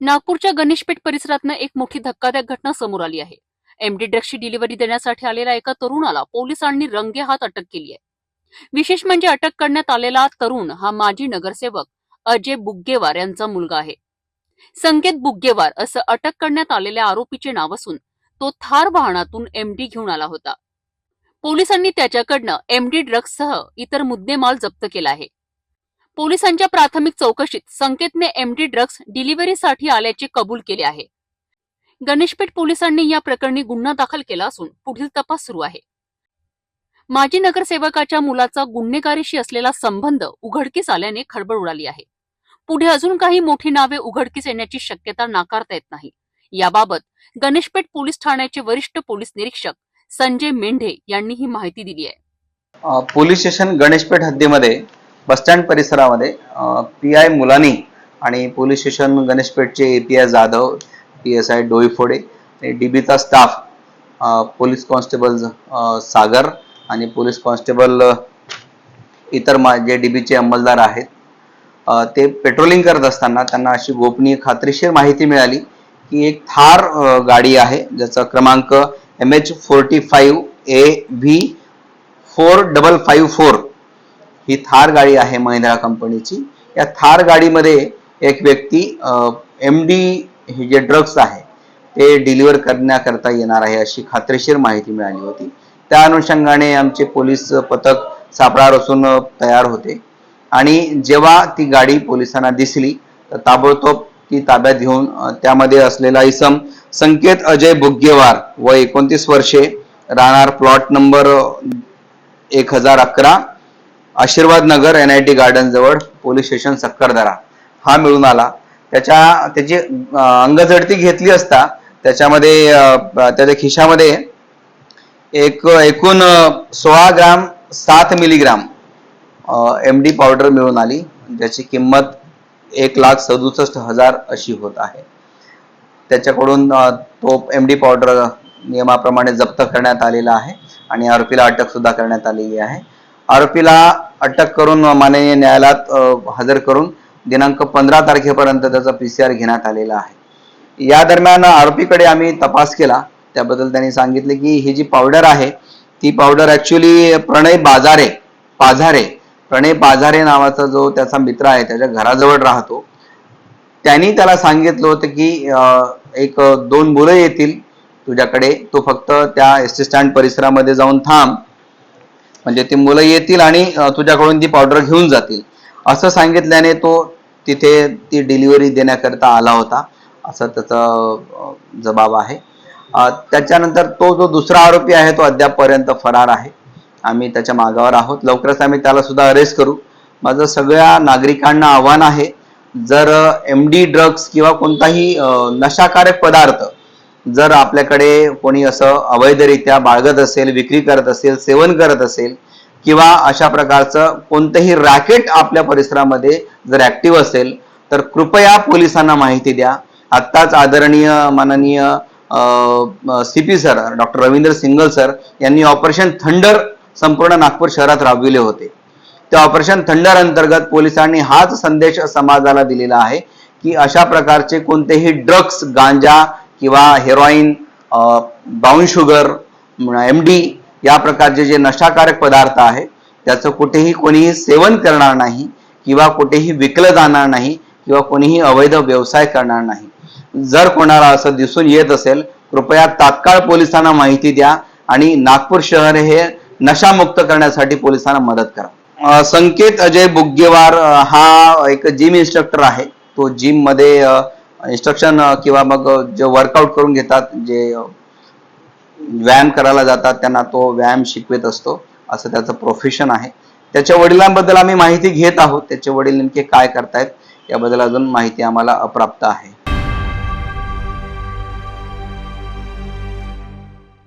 नागपूरच्या गणेशपेठ परिसरातनं एक मोठी धक्कादायक घटना समोर आली आहे. एमडी ड्रग्सची डिलिव्हरी देण्यासाठी आलेल्या एका तरुणाला पोलिसांनी रंगेहात अटक केली आहे. विशेष म्हणजे अटक करण्यात आलेला तरुण हा माजी नगरसेवक अजय बुग्गेवार यांचा मुलगा आहे. संकेत बुग्गेवार असं अटक करण्यात आलेल्या आरोपीचे नाव असून तो थार वाहनातून एमडी घेऊन आला होता. पोलिसांनी त्याच्याकडनं एमडी ड्रग्ससह इतर मुद्देमाल जप्त केला आहे. पोलिसांच्या प्राथमिक चौकशीत संकेतने एमडी ड्रग्स डिलिव्हरीसाठी आल्याचे कबूल केले आहे. गणेशपेठ पोलिसांनी या प्रकरणी गुन्हा दाखल केला असून पुढील तपास सुरू आहे. माजी नगरसेवकाच्या मुलाचा गुन्हेगारीशी असलेला संबंध उघडकीस आल्याने खळबळ उडाली आहे. पुढे अजून काही मोठी नावे उघडकीस येण्याची शक्यता नाकारता येत नाही. याबाबत गणेशपेठ पोलीस ठाण्याचे वरिष्ठ पोलीस निरीक्षक संजय मेंढे यांनी ही माहिती दिली आहे. पोलीस स्टेशन गणेशपेठ हद्दीमध्ये बसस्टँड परिसरामध्ये पी आय मुलानी आणि police station गणेशपेठचे A P I Jadhav P S I Doiphode डीबीचा staff police constable Sagar आणि पोलीस कॉन्स्टेबल इतर मा जे डीबीचे अंमलदार आहेत ते पेट्रोलिंग करत असताना त्यांना अशी गोपनीय खात्रीशीर माहिती मिळाली की एक थार गाडी आहे ज्याचा क्रमांक M H forty five A V four double five four ही थार गाडी आहे महिंद्रा कंपनीची. या थार गाडीमध्ये एक व्यक्ती एम डी हे जे ड्रग्स आहे ते डिलिव्हर करण्याकरता येणार आहे अशी खात्रीशीर माहिती मिळाली होती. त्या अनुषंगाने आमचे पोलीस पथक सापळा रचून तयार होते. आणि जेव्हा ती गाडी पोलिसांना दिसली तर ताबडतोब ती ताब्यात घेऊन त्यामध्ये असलेला इसम संकेत अजय बुग्गेवार व एकोणतीस वर्षे राहणार प्लॉट नंबर एक हजार अकरा Ashirwad Nagar N I T garden जवळ पोलीस स्टेशन सक्करदरा. हा मिळून आला. त्याच्या त्याची अंगझडती घेतली असता त्याच्यामध्ये त्याच्या खिशामध्ये एक एकूण सोळा ग्राम सात मिलीग्राम एम डी पावडर मिळून आली. ज्याची किंमत एक लाख सदुसष्ट हजार अशी होत आहे. त्याच्याकडून तो एम डी पावडर नियमाप्रमाणे जप्त करण्यात आलेला आहे आणि आरोपीला अटक सुद्धा करण्यात आलेली आहे. आरोपीला अटक करून माननीय न्यायालयात हजर करून दिनांक पंधरा तारखेपर्यंत त्याचा पीसीआर घेण्यात आलेला आहे. या दरम्यान आरोपीकडे आम्ही तपास केला. त्याबद्दल त्यांनी सांगितले की ही जी पावडर आहे ती पावडर ऍक्च्युली प्रणय बाजारे पाझारे प्रणय पाझारे नावाचा जो त्याचा मित्र आहे त्याच्या घराजवळ राहतो. त्यांनी त्याला सांगितलं होतं की एक दोन मुलं येतील तुझ्याकडे तू फक्त त्या एस टी स्टँड परिसरामध्ये जाऊन थांब. म्हणजे ती मुलं येतील आणि तुझ्याकडून ती पावडर घेऊन जातील. असं सांगितल्याने तो तिथे ती डिलिव्हरी देण्याकरता आला होता. असं त्याचा जबाब आहे. त्याच्यानंतर तो जो दुसरा आरोपी आहे तो अद्यापपर्यंत फरार आहे. आम्ही त्याच्या मागावर आहोत. लवकरच आम्ही त्याला सुद्धा अरेस्ट करू. माझं सगळ्या नागरिकांना आव्हान आहे जर एम डी ड्रग्स किंवा कोणताही नशाकारक पदार्थ जर आपल्याकडे कोणी असं अवैधरित्या बाळगत असेल विक्री करत असेल सेवन करत असेल किंवा अशा प्रकारचं कोणतंही रॅकेट आपल्या परिसरामध्ये जर ऍक्टिव्ह असेल तर कृपया पोलिसांना माहिती द्या. आत्ताच आदरणीय माननीय C P sir doctor Ravindra Singal sir यांनी ऑपरेशन थंडर संपूर्ण नागपूर शहरात राबविले होते. त्या ऑपरेशन थंडर अंतर्गत पोलिसांनी हाच संदेश समाजाला दिलेला आहे की अशा प्रकारचे कोणतेही ड्रग्स गांजा किंवा heroin brown sugar M D या प्रकारचे जे नशाकारक पदार्थ आहे त्याचं कुठेही कोणीही सेवन करणार नाही किंवा कुठेही विकलं जाणार नाही किंवा कोणीही अवैध व्यवसाय करणार नाही. जर कोणाला असं दिसून येत असेल कृपया तात्काळ पोलिसांना माहिती द्या आणि नागपूर शहर हे नशामुक्त करण्यासाठी पोलिसांना मदत करा. संकेत अजय बुग्गेवार हा एक जिम इन्स्ट्रक्टर आहे. तो जिममध्ये इन्स्ट्रक्शन किंवा मग जे वर्कआउट करून घेतात जे व्यायाम करायला जातात त्यांना तो व्यायाम शिकवत असतो. असं त्याचं प्रोफेशन आहे. त्याच्या वडिलांबद्दल आम्ही माहिती घेत आहोत. त्याचे वडील नेमके काय करतायत याबद्दल अजून माहिती आम्हाला अप्राप्त आहे.